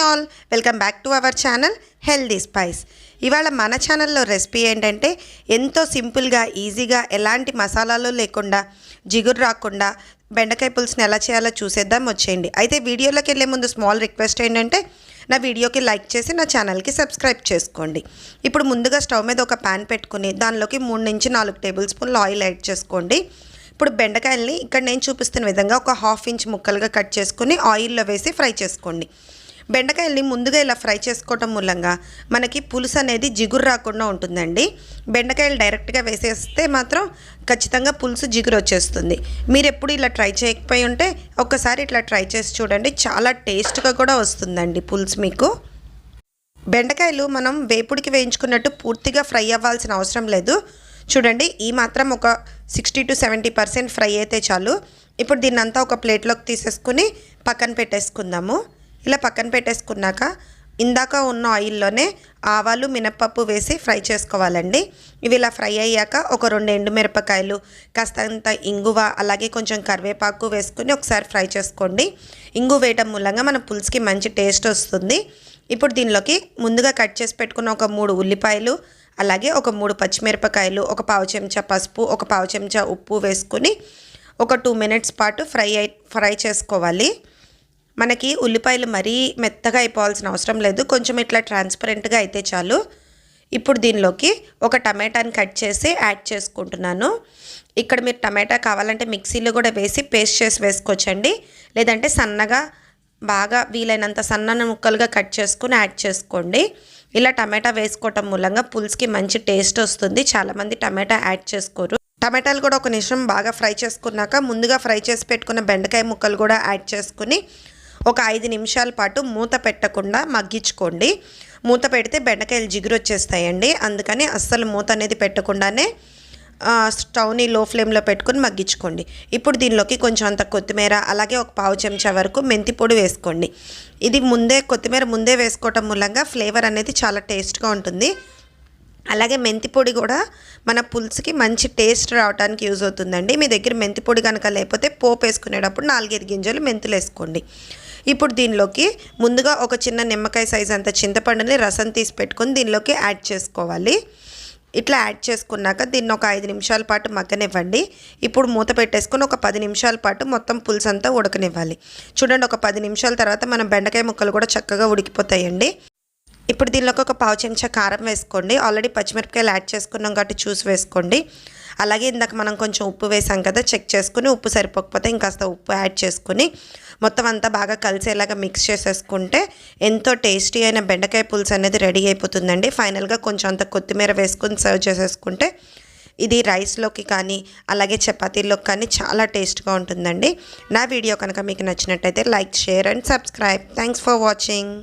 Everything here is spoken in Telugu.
Hi all welcome back to our channel healthy spice ఇవాళ మన ఛానల్లో రెసిపీ ఏంటంటే ఎంతో సింపుల్గా ఈజీగా ఎలాంటి మసాలాలు లేకుండా జిగురు రాకుండా బెండకాయ పులుసుని ఎలా చేయాలో చూసేద్దాం వచ్చేయండి. అయితే వీడియోలోకి వెళ్ళే ముందు స్మాల్ రిక్వెస్ట్ ఏంటంటే నా వీడియోకి లైక్ చేసి నా ఛానల్కి సబ్స్క్రైబ్ చేసుకోండి. ఇప్పుడు ముందుగా స్టవ్ మీద ఒక ప్యాన్ పెట్టుకుని దానిలోకి మూడు నుంచి నాలుగు టేబుల్ స్పూన్లు ఆయిల్ యాడ్ చేసుకోండి. ఇప్పుడు బెండకాయల్ని ఇక్కడ నేను చూపిస్తున్న విధంగా ఒక హాఫ్ ఇంచ్ ముక్కలుగా కట్ చేసుకుని ఆయిల్లో వేసి ఫ్రై చేసుకోండి. బెండకాయల్ని ముందుగా ఇలా ఫ్రై చేసుకోవటం మూలంగా మనకి పులుసు అనేది జిగురు రాకుండా ఉంటుందండి. బెండకాయలు డైరెక్ట్గా వేసేస్తే మాత్రం ఖచ్చితంగా పులుసు జిగురు వచ్చేస్తుంది. మీరు ఎప్పుడు ఇలా ట్రై చేయకపోయి ఉంటే ఒక్కసారి ఇట్లా ట్రై చేసి చూడండి. చాలా టేస్ట్గా కూడా వస్తుందండి పులుసు మీకు. బెండకాయలు మనం వేపుడికి వేయించుకున్నట్టు పూర్తిగా ఫ్రై అవ్వాల్సిన అవసరం లేదు. చూడండి ఈ మాత్రం ఒక sixty to seventy percent fry అయితే చాలు. ఇప్పుడు దీన్నంతా ఒక ప్లేట్లోకి తీసేసుకుని పక్కన పెట్టేసుకుందాము. ఇలా పక్కన పెట్టేసుకున్నాక ఇందాక ఉన్న ఆయిల్లోనే ఆవాలు మినప్పప్పు వేసి ఫ్రై చేసుకోవాలండి. ఇవి ఇలా ఫ్రై అయ్యాక ఒక రెండు ఎండుమిరపకాయలు కాస్తంత ఇంగువ అలాగే కొంచెం కరివేపాకు వేసుకుని ఒకసారి ఫ్రై చేసుకోండి. ఇంగు వేయటం మూలంగా మన పులుసుకి మంచి టేస్ట్ వస్తుంది. ఇప్పుడు దీనిలోకి ముందుగా కట్ చేసి పెట్టుకున్న ఒక మూడు ఉల్లిపాయలు అలాగే ఒక మూడు పచ్చిమిరపకాయలు ఒక పావు చెంచా పసుపు ఒక పావు చెంచా ఉప్పు వేసుకుని ఒక టూ మినిట్స్ పాటు ఫ్రై ఫ్రై చేసుకోవాలి. మనకి ఉల్లిపాయలు మరీ మెత్తగా అయిపోవాల్సిన అవసరం లేదు. కొంచెం ఇట్లా ట్రాన్స్పరెంట్గా అయితే చాలు. ఇప్పుడు దీనిలోకి ఒక టమాటాని కట్ చేసి యాడ్ చేసుకుంటున్నాను. ఇక్కడ మీరు టమాటా కావాలంటే మిక్సీలో కూడా వేసి పేస్ట్ చేసి వేసుకోవచ్చండి. లేదంటే సన్నగా బాగా వీలైనంత సన్నని ముక్కలుగా కట్ చేసుకుని యాడ్ చేసుకోండి. ఇలా టమాటా వేసుకోవటం మూలంగా పులుసుకి మంచి టేస్ట్ వస్తుంది. చాలామంది టమాటా యాడ్ చేసుకోరు. టమాటాలు కూడా ఒక నిమిషం బాగా ఫ్రై చేసుకున్నాక ముందుగా ఫ్రై చేసి పెట్టుకున్న బెండకాయ ముక్కలు కూడా యాడ్ చేసుకుని ఒక ఐదు నిమిషాల పాటు మూత పెట్టకుండా మగ్గించుకోండి. మూత పెడితే బెండకాయలు జిగురు వచ్చేస్తాయండి అందుకని అస్సలు మూత అనేది పెట్టకుండానే స్టవ్ని లో ఫ్లేమ్లో పెట్టుకుని మగ్గించుకోండి. ఇప్పుడు దీనిలోకి కొంచెం అంత కొత్తిమీర అలాగే ఒక పావు చెంచా వరకు మెంతి పొడి వేసుకోండి. ఇది ముందే కొత్తిమీర ముందే వేసుకోవటం మూలంగా ఫ్లేవర్ అనేది చాలా టేస్ట్గా ఉంటుంది. అలాగే మెంతి పొడి కూడా మన పులుసుకి మంచి టేస్ట్ రావడానికి యూజ్ అవుతుందండి. మీ దగ్గర మెంతి పొడి కనుక లేకపోతే పోపు వేసుకునేటప్పుడు నాలుగైదు గింజలు మెంతులు వేసుకోండి ఇప్పుడు దీనిలోకి ముందుగా ఒక చిన్న నిమ్మకాయ సైజ్ అంత చింతపండుని రసం తీసి పెట్టుకొని దీనిలోకి యాడ్ చేసుకోవాలి. ఇట్లా యాడ్ చేసుకున్నాక దీన్ని ఒక ఐదు నిమిషాల పాటు మగ్గనివ్వండి. ఇప్పుడు మూత పెట్టేసుకొని ఒక పది నిమిషాల పాటు మొత్తం పులుసు అంతా ఉడకనివ్వాలి. చూడండి ఒక పది నిమిషాల తర్వాత మన బెండకాయ ముక్కలు కూడా చక్కగా ఉడికిపోతాయండి. ఇప్పుడు దీనిలోకి ఒక పావు చెంచా కారం వేసుకోండి. ఆల్రెడీ పచ్చిమిరపకాయలు యాడ్ చేసుకున్నాం కాబట్టి చూసి వేసుకోండి. అలాగే ఇందాక మనం కొంచెం ఉప్పు వేసాం కదా చెక్ చేసుకుని ఉప్పు సరిపోకపోతే ఇంకాస్త ఉప్పు యాడ్ చేసుకుని మొత్తం అంతా బాగా కలిసేలాగా మిక్స్ చేసేసుకుంటే ఎంతో టేస్టీ అయిన బెండకాయ పులుసు అనేది రెడీ అయిపోతుందండి. ఫైనల్గా కొంచెం అంత కొత్తిమీర వేసుకుని సర్వ్ చేసేసుకుంటే ఇది రైస్లోకి కానీ అలాగే చపాతీలోకి కానీ చాలా టేస్ట్గా ఉంటుందండి. నా వీడియో కనుక మీకు నచ్చినట్టయితే like share and subscribe thanks for watching